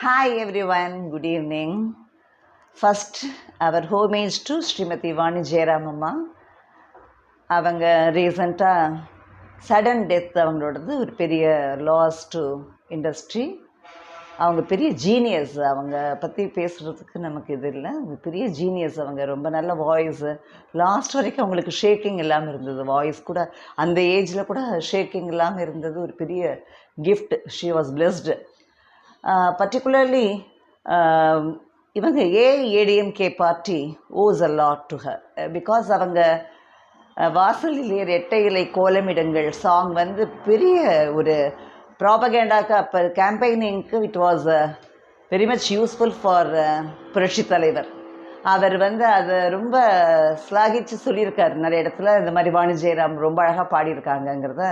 Hi everyone good evening first our homage to Shrimati Vani ஜெயராமம்மா அவங்க ரீசண்டாக sudden death அவங்களோடது ஒரு பெரிய லாஸ் டு இண்டஸ்ட்ரி அவங்க பெரிய ஜீனியஸ் அவங்க பற்றி பேசுகிறதுக்கு நமக்கு இது இல்லை. பெரிய ஜீனியஸ் அவங்க. ரொம்ப நல்ல வாய்ஸு லாஸ்ட் வரைக்கும் அவங்களுக்கு ஷேக்கிங் இல்லாமல் இருந்தது. வாய்ஸ் கூட அந்த ஏஜில் கூட ஷேக்கிங் இல்லாமல் இருந்தது. ஒரு பெரிய gift she was blessed particularly இவங்க AIADMK party owes a lot to her because அவங்க வாசலிலே ரெட்டை இலை கோலமிடங்கள் சாங் வந்து பெரிய ஒரு ப்ராபகேண்டாக்கு அப்போ கேம்பெயினிங்க்கு it was very much useful for புரட்சி தலைவர். அவர் வந்து அதை ரொம்ப ஸ்லாகிச்சு சொல்லியிருக்காரு. நிறைய இடத்துல இந்த மாதிரி வாணி ஜெயராம் ரொம்ப அழகாக பாடியிருக்காங்கங்கிறத.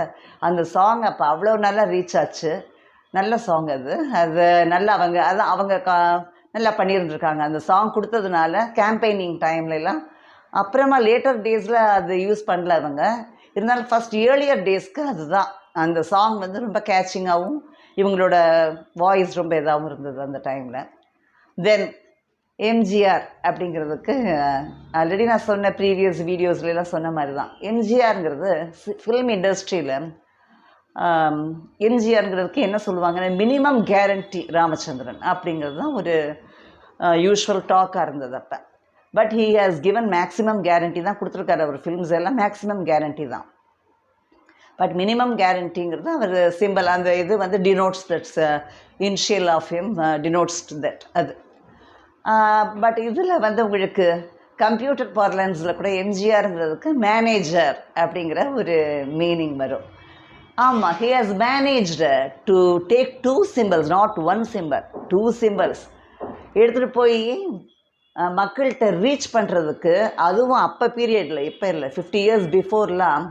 அந்த சாங் அப்போ அவ்வளோ நல்லா ரீச் ஆச்சு. நல்ல சாங் அது. அது நல்லா அவங்க அது அவங்க கா நல்லா பண்ணியிருந்துருக்காங்க. அந்த சாங் கொடுத்ததுனால கேம்பெயினிங் டைம்லலாம் அப்புறமா லேட்டர் டேஸில் அது யூஸ் பண்ணல அவங்க. இருந்தாலும் ஃபஸ்ட் ஏர்லியர் டேஸ்க்கு அதுதான். அந்த சாங் வந்து ரொம்ப கேச்சிங்காகவும் இவங்களோட வாய்ஸ் ரொம்ப இதாகவும் இருந்தது அந்த டைமில் தென் எம்ஜிஆர் அப்படிங்கிறதுக்கு ஆல்ரெடி நான் சொன்ன ப்ரீவியஸ் வீடியோஸ்லாம் சொன்ன மாதிரி தான் எம்ஜிஆருங்கிறது ஃபிலிம் இண்டஸ்ட்ரியில் எம்ஜிஆருங்கிறதுக்கு என்ன சொல்லுவாங்கன்னா மினிமம் கேரண்டி ராமச்சந்திரன் அப்படிங்கிறது தான் ஒரு யூஷுவல் டாக்காக இருந்தது அப்போ. But he has given maximum guarantee தான் கொடுத்துருக்காரு அவர் ஃபிலிம்ஸ் எல்லாம் மேக்ஸிமம் கேரண்டி தான். பட் மினிமம் கேரண்டிங்கிறது அவர் சிம்பிள் அந்த இது வந்து denotes that's initial of him denotes that அது. பட் இதில் வந்து உங்களுக்கு கம்ப்யூட்டர் பார்லன்ஸில் கூட எம்ஜிஆருங்கிறதுக்கு மேனேஜர் அப்படிங்கிற ஒரு மீனிங் வரும். ஆமாம் he has managed to take two symbols not one symbol two symbols எடுத்துகிட்டு போய் மக்கள்கிட்ட ரீச் பண்ணுறதுக்கு அதுவும் அப்போ பீரியடில் இப்போ இல்லை ஃபிஃப்டி இயர்ஸ் பிஃபோர்லாம்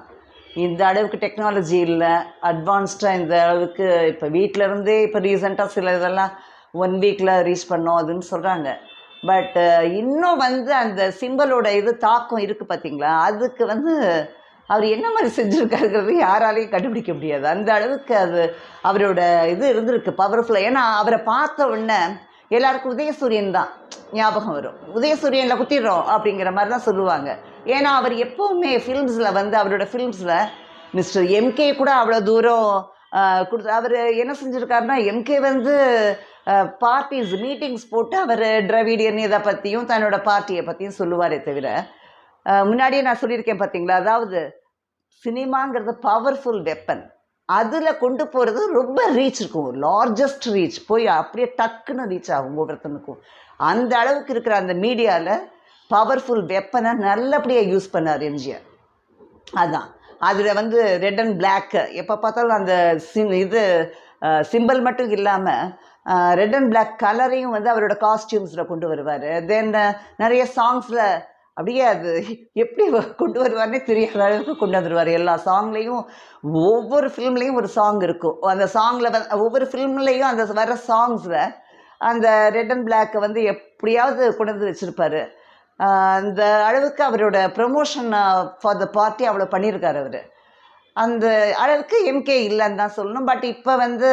இந்த அளவுக்கு டெக்னாலஜி இல்லை அட்வான்ஸ்டாக இந்த அளவுக்கு இப்போ வீட்டில் இருந்தே இப்போ ரீசெண்டாக சில இதெல்லாம் ஒன் வீக்கில் ரீச் பண்ணோம் அதுன்னு சொல்கிறாங்க பட் இன்னும் வந்து அந்த சிம்பிளோட இது தாக்கம் இருக்குது பார்த்தீங்களா அதுக்கு வந்து அவர் என்ன மாதிரி செஞ்சுருக்காருங்கிறது யாராலையும் கண்டுபிடிக்க முடியாது. அந்த அளவுக்கு அது அவரோட இது இருந்திருக்கு பவர்ஃபுல்லாக ஏன்னா அவரை பார்த்த உடனே எல்லாருக்கும் உதயசூரியன் தான் ஞாபகம் வரும். உதயசூரியனில் குத்திடுறோம் அப்படிங்கிற மாதிரி தான் சொல்லுவாங்க. ஏன்னா அவர் எப்போவுமே ஃபிலிம்ஸில் வந்து அவரோட ஃபிலிம்ஸில் மிஸ்டர் எம்கே கூட அவ்வளோ தூரம் கொடுத்து அவர் என்ன செஞ்சுருக்காருன்னா எம்கே வந்து பார்ட்டிஸ் மீட்டிங்ஸ் போட்டு அவர் டிராவிடியன் இதை பற்றியும் தன்னோட பார்ட்டியை பற்றியும் சொல்லுவாரே தவிர முன்னாடியே நான் சொல்லியிருக்கேன் பார்த்தீங்களா? அதாவது சினிமாங்கிறது பவர்ஃபுல் வெப்பன் அதில் கொண்டு போகிறது ரொம்ப ரீச் இருக்கும். லார்ஜஸ்ட் ரீச் போய் அப்படியே டக்குன்னு ரீச் ஆகும் ஒவ்வொருத்தனுக்கும். அந்த அளவுக்கு இருக்கிற அந்த மீடியாவில் பவர்ஃபுல் வெப்பனை நல்லபடியாக யூஸ் பண்ணார் எம்ஜிஆர். அதுதான் அதில் வந்து ரெட் அண்ட் பிளாக்கு எப்போ பார்த்தாலும் அந்த சிம் இது சிம்பிள் மட்டும் இல்லாமல் ரெட் அண்ட் பிளாக் கலரையும் வந்து அவரோட காஸ்டியூம்ஸில் கொண்டு வருவார். தென் நிறைய சாங்ஸில் அப்படியே அது எப்படி கொண்டு வருவார்னே தெரியாத அளவுக்கு கொண்டு வந்துடுவார் எல்லா சாங்லேயும் ஒவ்வொரு ஃபிலிம்லேயும் ஒரு சாங் இருக்கும். அந்த சாங்கில் ஒவ்வொரு ஃபிலிம்லேயும் அந்த வர சாங்ஸில் அந்த ரெட் அண்ட் பிளாக்கை வந்து எப்படியாவது கொண்டு வந்து வச்சுருப்பார். அந்த அளவுக்கு அவரோட ப்ரொமோஷன் ஃபார் த பார்ட்டி அவ்வளோ பண்ணியிருக்கார் அவர். அந்த அளவுக்கு எம்கே இல்லைன்னு தான் சொல்லணும். பட் இப்போ வந்து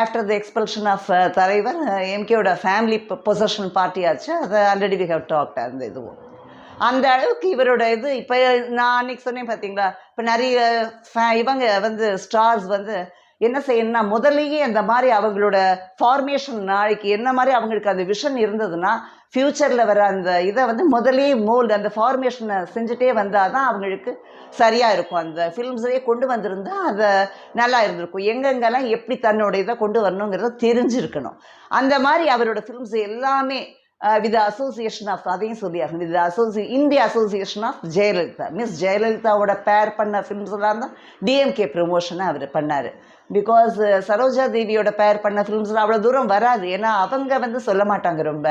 ஆஃப்டர் த எக்ஸ்பல்ஷன் ஆஃப் தலைவர் எம்கேவோட ஃபேமிலி பொசஷன் பார்ட்டி ஆச்சு. அதை ஆல்ரெடி வி ஹவ் டாக்ட் அந்த இதுவும். அந்த அளவுக்கு இவரோட இது இப்போ நான் அன்னைக்கு சொன்னேன் பார்த்தீங்களா இப்போ நிறைய இவங்க வந்து ஸ்டார்ஸ் வந்து என்ன செய்யணும்னா முதல்லயே அந்த மாதிரி அவங்களோட ஃபார்மேஷன் நாளைக்கு என்ன மாதிரி அவங்களுக்கு அந்த விஷன் இருந்ததுன்னா ஃப்யூச்சரில் வர அந்த இதை வந்து முதலே மோல்டு அந்த ஃபார்மேஷனை செஞ்சுட்டே வந்தால் தான் அவங்களுக்கு சரியாக இருக்கும். அந்த ஃபிலிம்ஸ்லேயே கொண்டு வந்திருந்தால் அதை நல்லா இருந்திருக்கும். எங்கெங்கெல்லாம் எப்படி தன்னோட இதை கொண்டு வரணுங்கிறத தெரிஞ்சிருக்கணும். அந்த மாதிரி அவரோட ஃபிலிம்ஸ் எல்லாமே வித் அசோசியேஷன் ஆஃப் அதையும் சொல்லியாகணும் வித் அசோசி இந்திய அசோசியேஷன் ஆஃப் ஜெயலலிதா மிஸ் ஜெயலலிதாவோட பேர் பண்ண ஃபிலிம்ஸ் எல்லாம் தான் டிஎம்கே ப்ரொமோஷனை அவர் பண்ணார் பிகாஸ் சரோஜா தேவியோட பேர் பண்ண ஃபிலிம்ஸ்லாம் அவ்வளோ தூரம் வராது ஏன்னா அவங்க வந்து சொல்ல மாட்டாங்க ரொம்ப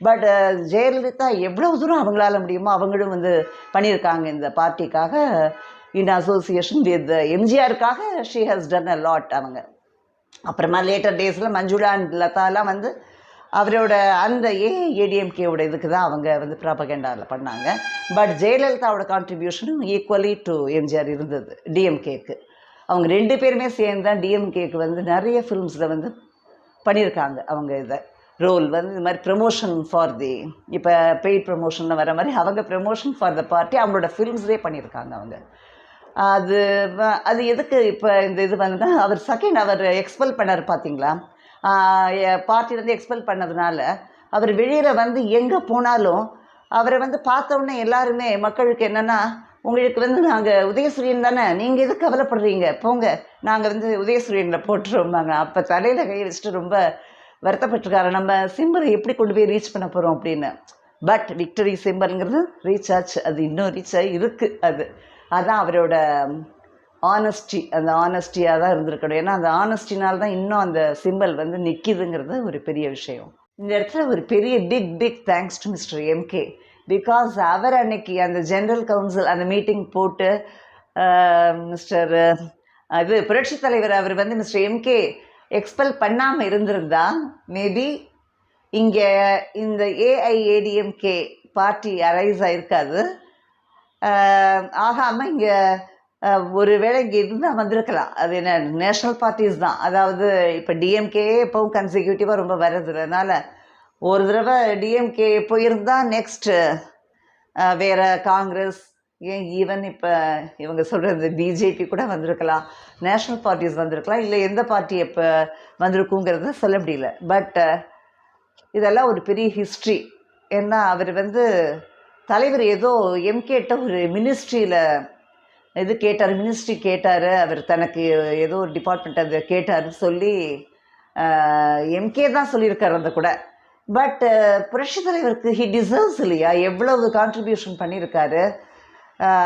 பட் ஜெயலலிதா எவ்வளோ தூரம் அவங்களால முடியுமோ அவங்களும் வந்து பண்ணியிருக்காங்க இந்த பார்ட்டிக்காக in association with எம்ஜிஆருக்காக she has done a lot அவங்க அப்புறமா லேட்டர் டேஸில் மஞ்சுளா அண்ட் லதாலாம் வந்து அவரோட அந்த ஏஏடிஎம்கேவோட இதுக்கு தான் அவங்க வந்து ப்ராபகேண்டாவில் பண்ணாங்க. பட் ஜெயலலிதாவோட கான்ட்ரிபியூஷனும் ஈக்குவலி டு எம்ஜிஆர் இருந்தது டிஎம்கேக்கு அவங்க ரெண்டு பேருமே சேர்ந்து தான் டிஎம்கேக்கு வந்து நிறைய ஃபிலிம்ஸில் வந்து பண்ணியிருக்காங்க அவங்க இதை. ரோல் வந்து இது மாதிரி ப்ரமோஷன் ஃபார் தி இப்போ பெய்ட் ப்ரமோஷனில் வர மாதிரி அவங்க ப்ரமோஷன் ஃபார் த பார்ட்டி அவங்களோட ஃபிலிம்ஸ்லேயே பண்ணியிருக்காங்க அவங்க. அது அது எதுக்கு இப்போ இந்த இது வந்துன்னா அவர் செகண்ட் அவர் எக்ஸ்பெல் பண்ணார் பார்த்தீங்களா பார்ட்டிலேருந்து எக்ஸ்பெல் பண்ணதுனால அவர் வெளியில் வந்து எங்கே போனாலும் அவரை வந்து பார்த்தோன்னே எல்லாருமே மக்களுக்கு என்னென்னா உங்களுக்கு வந்து நாங்கள் உதயசூரியன் தானே நீங்கள் எதுக்கு கவலைப்படுறீங்க? போங்க நாங்கள் வந்து உதயசூரியனில் போட்டுருவோம்பாங்க அப்போ தலையில் கை வச்சுட்டு ரொம்ப வருத்தப்பட்டிருக்காரு. நம்ம சிம்பரை எப்படி கொண்டு போய் ரீச் பண்ண போகிறோம் அப்படின்னு. பட் விக்டரி சிம்பருங்கிறது ரீச் ஆச்சு. அது இன்னும் ரீச் ஆகி இருக்குது அது. அதுதான் அவரோட ஆனஸ்டி அந்த ஆனஸ்டியாக தான் இருந்திருக்கணும் ஏன்னா அந்த ஆனஸ்டினால் தான் இன்னும் அந்த சிம்பல் வந்து நிற்கிதுங்கிறது ஒரு பெரிய விஷயம். இந்த இடத்துல ஒரு பெரிய big big thanks to mister MK because அவர் அன்னைக்கு அந்த ஜென்ரல் கவுன்சில் அந்த மீட்டிங் போட்டு மிஸ்டர் இது புரட்சி தலைவர் அவர் வந்து மிஸ்டர் எம்கே எக்ஸ்பெல் பண்ணாமல் இருந்திருந்தா மேபி இங்கே இந்த ஏஐஏடிஎம்கே பார்ட்டி அரைஸ் ஆயிருக்காது. ஆகாமல் இங்கே ஒருவேளை இங்கே இருந்தால் வந்திருக்கலாம். அது என்ன நேஷ்னல் பார்ட்டிஸ் தான். அதாவது இப்போ டிஎம்கே எப்பவும் கன்சிக்யூட்டிவாக ரொம்ப வர்றது அதனால் ஒரு தடவை டிஎம்கே போயிருந்தால் நெக்ஸ்ட்டு வேற காங்கிரஸ் ஏன் ஈவன் இப்போ இவங்க சொல்கிறது பிஜேபி கூட வந்திருக்கலாம். நேஷ்னல் பார்ட்டிஸ் வந்திருக்கலாம். இல்லை எந்த பார்ட்டி இப்போ வந்திருக்குங்கிறத சொல்ல முடியல. பட் இதெல்லாம் ஒரு பெரிய ஹிஸ்ட்ரி ஏன்னா அவர் வந்து தலைவர் ஏதோ எம்கேட்ட ஒரு மினிஸ்ட்ரியில் இது கேட்டார்? மினிஸ்ட்ரி கேட்டார். அவர் தனக்கு ஏதோ ஒரு டிபார்ட்மெண்ட் அது கேட்டாருன்னு சொல்லி எம்கே தான் சொல்லியிருக்காரு அந்த கூட. பட் புரட்சி தலைவருக்கு ஹி டிசர்வ்ஸ் இல்லையா? எவ்வளவு கான்ட்ரிபியூஷன் பண்ணியிருக்காரு?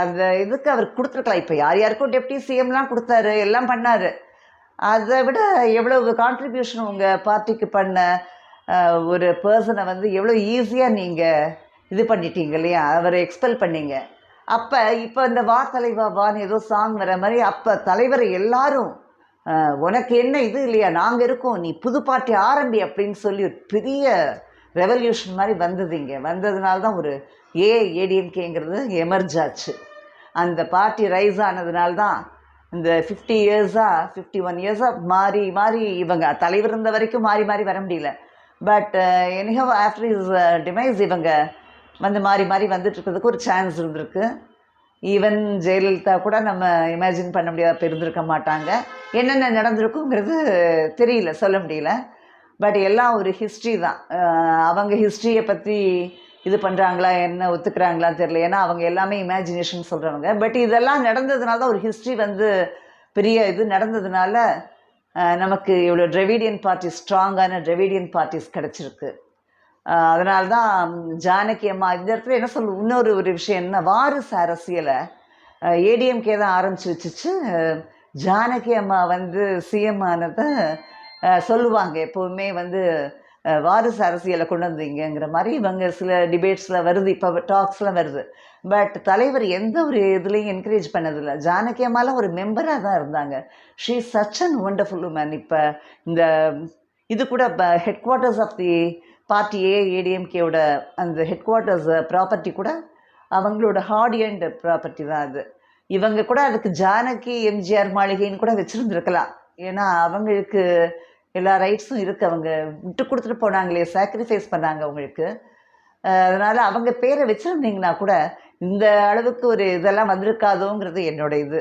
அந்த இதுக்கு அவர் கொடுத்துருக்கலாம். இப்போ யார் யாருக்கும் டெப்டி சிஎம்லாம் கொடுத்தாரு. எல்லாம் பண்ணார். அதை விட எவ்வளவு கான்ட்ரிபியூஷன் உங்கள் பார்ட்டிக்கு பண்ண ஒரு பர்சனை வந்து எவ்வளோ ஈஸியாக நீங்கள் இது பண்ணிட்டீங்க இல்லையா? அவரை எக்ஸ்பெல் பண்ணீங்க. அப்போ இப்போ இந்த வா தலைவா வான்னு ஏதோ சாங் வர மாதிரி அப்போ தலைவரை எல்லாரும் உனக்கு என்ன இது இல்லையா? நாங்கள் இருக்கோம் நீ புது பார்ட்டி ஆரம்பி அப்படின்னு சொல்லி ஒரு பெரிய ரெவல்யூஷன் மாதிரி வந்தது இங்கே. வந்ததுனால தான் ஒரு ஏ ஏடிஎம்கேங்கிறது எமர்ஜ் ஆச்சு. அந்த பார்ட்டி ரைஸ் ஆனதுனால தான் இந்த ஃபிஃப்டி இயர்ஸாக ஃபிஃப்டி ஒன் இயர்ஸாக மாறி மாறி இவங்க தலைவர் இருந்த வரைக்கும் மாறி மாறி வர முடியல. But anyhow after his demise இவங்க வந்து மாறி மாறி வந்துட்டு இருக்கிறதுக்கு ஒரு சான்ஸ் இருந்திருக்கு. ஈவன் ஜெயலலிதா கூட நம்ம இமேஜின் பண்ண முடியாத அப்ப இருந்திருக்க மாட்டாங்க. என்னென்ன நடந்திருக்குங்கிறது தெரியல சொல்ல முடியல. பட் எல்லாம் ஒரு ஹிஸ்ட்ரி தான். அவங்க ஹிஸ்ட்ரியை பற்றி இது பண்ணுறாங்களா என்ன ஒத்துக்கிறாங்களா தெரியல. ஏன்னா அவங்க எல்லாமே இமேஜினேஷன் சொல்கிறவங்க பட் இதெல்லாம் நடந்ததுனால தான் ஒரு ஹிஸ்ட்ரி வந்து பெரிய இது நடந்ததுனால நமக்கு இவ்வளோ டிரெவிடியன் பார்ட்டிஸ் ஸ்ட்ராங்கான டிரெவிடியன் பார்ட்டிஸ் கிடச்சிருக்கு. அதனால தான் ஜானகி அம்மா இந்த இடத்துல என்ன சொல்ல இன்னொரு ஒரு விஷயம் என்ன வாரிசு அரசியலை ஏடிஎம்கே தான் ஆரம்பிச்சு வச்சுச்சு. ஜானகி அம்மா வந்து சிஎம் ஆனதை சொல்லுவாங்க. எப்போவுமே வந்து வாரிசு அரசியலை கொண்டு வந்தீங்கிற மாதிரி இவங்க சில டிபேட்ஸில் வருது இப்போ டாக்ஸ்லாம் வருது. பட் தலைவர் எந்த ஒரு இதுலேயும் என்கரேஜ் பண்ணதில்லை. ஜானகி அம்மாலாம் ஒரு மெம்பராக தான் இருந்தாங்க. She such an wonderful woman இப்போ இந்த இது கூட headquarters of the party A ஏடிஎம்கேவோட அந்த ஹெட் குவார்ட்டர்ஸ் ப்ராப்பர்ட்டி கூட அவங்களோட ஹார்ட் அண்ட் ப்ராப்பர்ட்டி தான் அது. இவங்க கூட அதுக்கு ஜானகி எம்ஜிஆர் மாளிகைன்னு கூட வச்சுருந்துருக்கலாம். ஏன்னா அவங்களுக்கு எல்லா ரைட்ஸும் இருக்குது அவங்க விட்டு கொடுத்துட்டு போனாங்களே சாக்ரிஃபைஸ் பண்ணாங்க அவங்களுக்கு. அதனால் அவங்க பேரை வச்சுருந்தீங்கன்னா கூட இந்த அளவுக்கு ஒரு இதெல்லாம் வந்திருக்காதோங்கிறது என்னோட இது.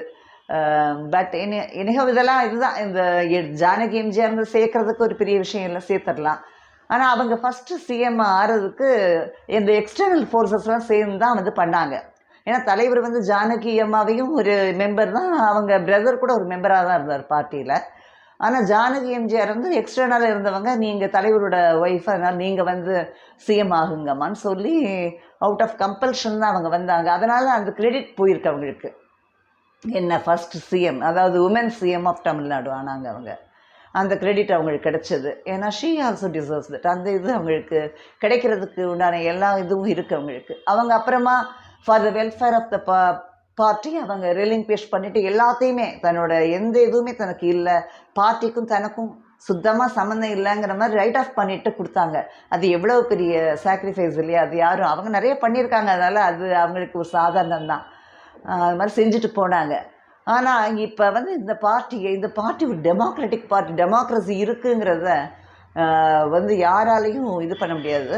பட் என்ன இனிகம் இதெல்லாம் இதுதான். இந்த எ- ஜானகி எம்ஜிஆர் சேர்க்கறதுக்கு ஒரு பெரிய விஷயம் இல்லை சேர்த்துடலாம். ஆனால் அவங்க ஃபஸ்ட்டு சிஎம் ஆறதுக்கு இந்த எக்ஸ்டர்னல் ஃபோர்ஸஸ்லாம் சேர்ந்து தான் வந்து பண்ணாங்க. ஏன்னா தலைவர் வந்து ஜானகி அம்மாவையும் ஒரு மெம்பர் தான் அவங்க பிரதர் கூட ஒரு மெம்பராக தான் இருந்தார் பார்ட்டியில். ஆனால் ஜானகி எம்ஜிஆர் வந்து எக்ஸ்டர்னலாக இருந்தவங்க நீங்கள் தலைவரோட ஒய்ஃப் அதனால் நீங்கள் வந்து சிஎம் ஆகுங்கம்மான்னு சொல்லி அவுட் ஆஃப் கம்பல்ஷன் தான் அவங்க வந்தாங்க. அதனால் அந்த கிரெடிட் போயிருக்கு அவங்களுக்கு. என்ன ஃபஸ்ட் சிஎம் அதாவது உமன் சிஎம் ஆஃப் தமிழ்நாடு ஆனாங்க அவங்க. அந்த கிரெடிட் அவங்களுக்கு கிடைச்சது. ஏன்னா ஷீ ஆல்சோ டிசர்வ்ஸ் தட் அந்த இது அவங்களுக்கு கிடைக்கிறதுக்கு உண்டான எல்லா இதுவும் இருக்குது அவங்களுக்கு. அவங்க அப்புறமா for the welfare of the பா பார்ட்டி அவங்க ரெல்லிங் பேஷ் பண்ணிவிட்டு எல்லாத்தையுமே தன்னோட எந்த இதுவுமே தனக்கு இல்லை பார்ட்டிக்கும் தனக்கும் சுத்தமாக சம்மந்தம் இல்லைங்கிற மாதிரி ரைட் ஆஃப் பண்ணிட்டு கொடுத்தாங்க. அது எவ்வளோ பெரிய சாக்ரிஃபைஸ் இல்லையா? அது யாரும் அவங்க நிறைய பண்ணியிருக்காங்க. அதனால் அது அவங்களுக்கு ஒரு சாதாரணம் தான் அது மாதிரி செஞ்சுட்டு போனாங்க. ஆனால் இப்போ வந்து இந்த பார்ட்டி இந்த பார்ட்டி ஒரு டெமோக்ராட்டிக் பார்ட்டி டெமோக்ரஸி இருக்குங்கிறத வந்து யாராலையும் இது பண்ண முடியாது.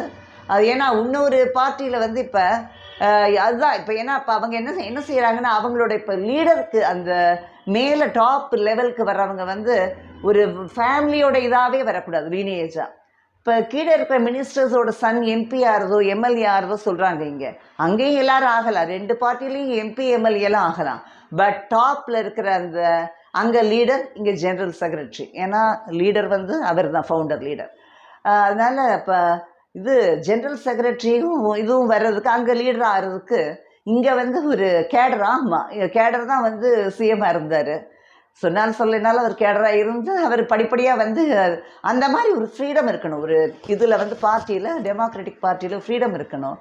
அது ஏன்னா இன்னொரு பார்ட்டியில் வந்து இப்போ அதுதான் இப்போ ஏன்னா இப்போ அவங்க என்ன செய்- என்ன செய்கிறாங்கன்னா அவங்களோட இப்போ லீடருக்கு அந்த மேலே டாப் லெவலுக்கு வர்றவங்க வந்து ஒரு ஃபேமிலியோட இதாகவே வரக்கூடாது லீனேஜாக இப்போ கீழே இருக்கிற மினிஸ்டர்ஸோட சன் எம்பி ஆறதோ எம்எல்ஏ ஆறதோ சொல்கிறாங்க இங்கே. அங்கேயும் எல்லாரும் ஆகலாம். ரெண்டு பார்ட்டிலையும் எம்பி எம்எல்ஏலாம் ஆகலாம். பட் டாப்பில் இருக்கிற அந்த அங்கே லீடர் இங்கே ஜெனரல் செக்ரட்டரி ஏன்னா லீடர் வந்து அவர் தான் ஃபவுண்டர் லீடர் அதனால் இப்போ இது ஜென்ரல் செக்ரட்டரியும் இதுவும் வர்றதுக்கு அங்கே லீடர் ஆகிறதுக்கு இங்கே வந்து ஒரு கேடர் ஆமாம் கேடர் தான் வந்து சிஎம்மாக இருந்தார். சொன்னாலும் சொல்லினாலும் அவர் கேடராக இருந்து அவர் படிப்படியாக வந்து அந்த மாதிரி ஒரு ஃப்ரீடம் இருக்கணும். ஒரு இதில் வந்து பார்ட்டியில் டெமோக்ராட்டிக் பார்ட்டியில் ஃப்ரீடம் இருக்கணும்.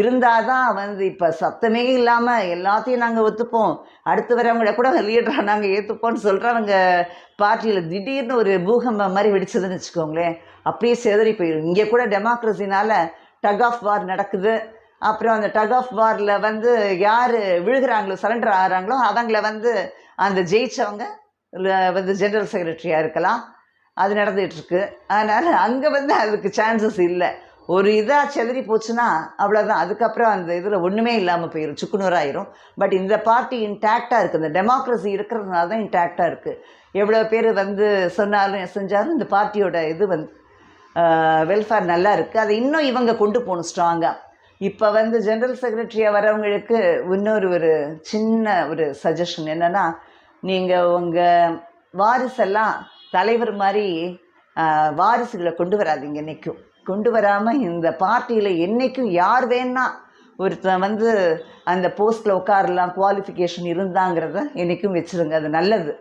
இருந்தால் தான் வந்து இப்போ சத்தமே இல்லாமல் எல்லாத்தையும் நாங்கள் ஒத்துப்போம். அடுத்து வரவங்கள கூட லீடராக நாங்கள் ஏற்றுப்போம்னு சொல்கிறவங்க பார்ட்டியில் திடீர்னு ஒரு பூகம்பம் மாதிரி வெடிச்சதுன்னு வச்சுக்கோங்களேன். அப்படியே செதறி போயிடும் இங்கே கூட டெமோக்ரஸினால் டக் ஆஃப் வார் நடக்குது. அப்புறம் அந்த டக் ஆஃப் வாரில் வந்து யார் விழுகிறாங்களோ சரண்டர் ஆகிறாங்களோ அவங்கள வந்து அந்த ஜெயித்தவங்க வந்து ஜென்ரல் செக்ரட்டரியாக இருக்கலாம். அது நடந்துகிட்ருக்கு அதனால் அங்கே வந்து அதுக்கு சான்சஸ் இல்லை. ஒரு இதாக செதறி போச்சுன்னா அவ்வளோதான் அதுக்கப்புறம் அந்த இதில் ஒன்றுமே இல்லாமல் போயிடும் சுக்குநூறாயிரும். பட் இந்த பார்ட்டி இன்டாக்டாக இருக்குது இந்த டெமோக்ரஸி இருக்கிறதுனால தான் இன்டாக்டாக இருக்குது எவ்வளோ பேர் வந்து சொன்னாலும் செஞ்சாலும் இந்த பார்ட்டியோட இது வந்து வெல்ஃபேர் நல்லா இருக்குது அதை இன்னும் இவங்க கொண்டு போகணும் ஸ்ட்ராங்காக இப்போ வந்து ஜென்ரல் செக்ரட்டரியாக வரவங்களுக்கு இன்னொரு ஒரு சின்ன ஒரு சஜஷன் என்னென்னா நீங்கள் உங்கள் வாரிசெல்லாம் தலைவர் மாதிரி வாரிசுகளை கொண்டு வராதீங்க என்றைக்கும் கொண்டு வராமல் இந்த பார்ட்டியில் என்றைக்கும் யார் வேணா ஒருத்தன் வந்து அந்த போஸ்ட்டில் உட்காரலாம் குவாலிஃபிகேஷன் இருந்தாங்கிறத என்றைக்கும் வச்சுருங்க. அது நல்லது.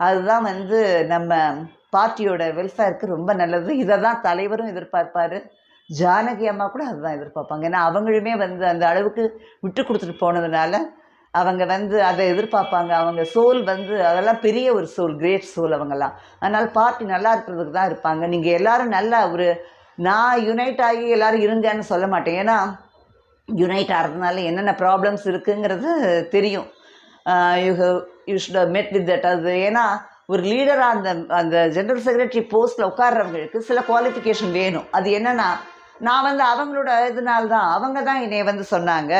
அதுதான் வந்து நம்ம பார்ட்டியோட வெல்ஃபேருக்கு ரொம்ப நல்லது. இதை தான் தலைவரும் எதிர்பார்ப்பார். ஜானகி அம்மா கூட அதுதான் எதிர்பார்ப்பாங்க. ஏன்னா அவங்களுமே வந்து அந்த அளவுக்கு விட்டு கொடுத்துட்டு போனதுனால அவங்க வந்து அதை எதிர்பார்ப்பாங்க. அவங்க சோல் வந்து அதெல்லாம் பெரிய ஒரு சோல் கிரேட் சோல் அவங்கெல்லாம். அதனால் பார்ட்டி நல்லா இருக்கிறதுக்கு தான் இருப்பாங்க. நீங்கள் எல்லோரும் நல்லா ஒரு நான் யுனைட் ஆகி எல்லோரும் இருங்கன்னு சொல்ல மாட்டேன். ஏன்னா யுனைட் ஆகிறதுனால என்னென்ன ப்ராப்ளம்ஸ் இருக்குங்கிறது தெரியும். You you should met with that அது ஏன்னா ஒரு லீடராக அந்த அந்த ஜென்ரல் செக்ரட்டரி போஸ்ட்டில் உட்கார்றவங்களுக்கு சில குவாலிஃபிகேஷன் வேணும். அது என்னென்னா நான் வந்து அவங்களோட இதனால்தான் அவங்க தான் என்னைய வந்து சொன்னாங்க.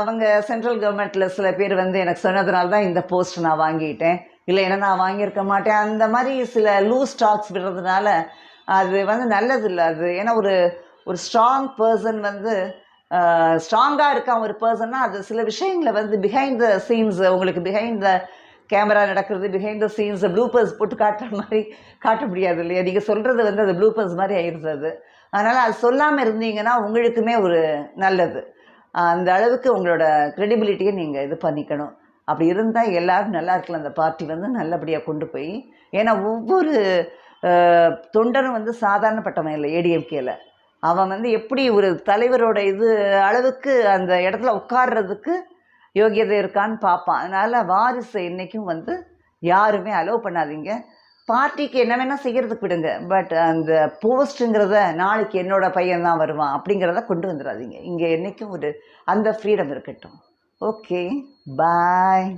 அவங்க சென்ட்ரல் கவர்மெண்ட்டில் சில பேர் வந்து எனக்கு சொன்னதுனால தான் இந்த போஸ்ட் நான் வாங்கிட்டேன். இல்லை ஏன்னா நான் வாங்கியிருக்க மாட்டேன். அந்த மாதிரி சில லூஸ் ஸ்டாக்ஸ் விடுறதுனால அது வந்து நல்லது இல்லை அது ஏன்னா ஒரு ஒரு ஸ்ட்ராங் பர்சன் வந்து ஸ்ட்ராங்காக இருக்கான் ஒரு பர்சன்னா அது சில விஷயங்களை வந்து பிஹைண்ட் த சீன்ஸ் உங்களுக்கு பிஹைண்ட் த கேமரா நடக்கிறது பிஹைண்ட் த சீன்ஸ் ப்ளூப்பர்ஸ் போட்டு காட்டுற மாதிரி காட்ட முடியாது இல்லையா? நீங்கள் சொல்கிறது வந்து அது ப்ளூப்பர்ஸ் மாதிரி ஆயிடுது அது. அதனால் அது சொல்லாமல் இருந்தீங்கன்னா உங்களுக்குமே ஒரு நல்லது. அந்த அளவுக்கு உங்களோட க்ரெடிபிலிட்டியை நீங்கள் இது பண்ணிக்கணும். அப்படி இருந்தால் எல்லோரும் நல்லா இருக்கலாம். அந்த பார்ட்டி வந்து நல்லபடியாக கொண்டு போய். ஏன்னா ஒவ்வொரு தொண்டரும் வந்து சாதாரணப்பட்டவன் இல்லை ஏடிஎம்கேல அவன் வந்து எப்படி ஒரு தலைவரோட இது அளவுக்கு அந்த இடத்துல உட்கார்றதுக்கு யோகியதை இருக்கான்னு பார்ப்பான். அதனால் வாரிசு என்றைக்கும் வந்து யாருமே அலோவ் பண்ணாதீங்க. பார்ட்டிக்கு என்ன வேணால் செய்கிறதுக்கு விடுங்க. பட் அந்த போஸ்ட்டுங்கிறத நாளைக்கு என்னோடய பையன் தான் வருவான் அப்படிங்கிறத கொண்டு வந்துடாதீங்க. இங்கே என்றைக்கும் ஒரு அந்த ஃப்ரீடம் இருக்கட்டும். Okay bye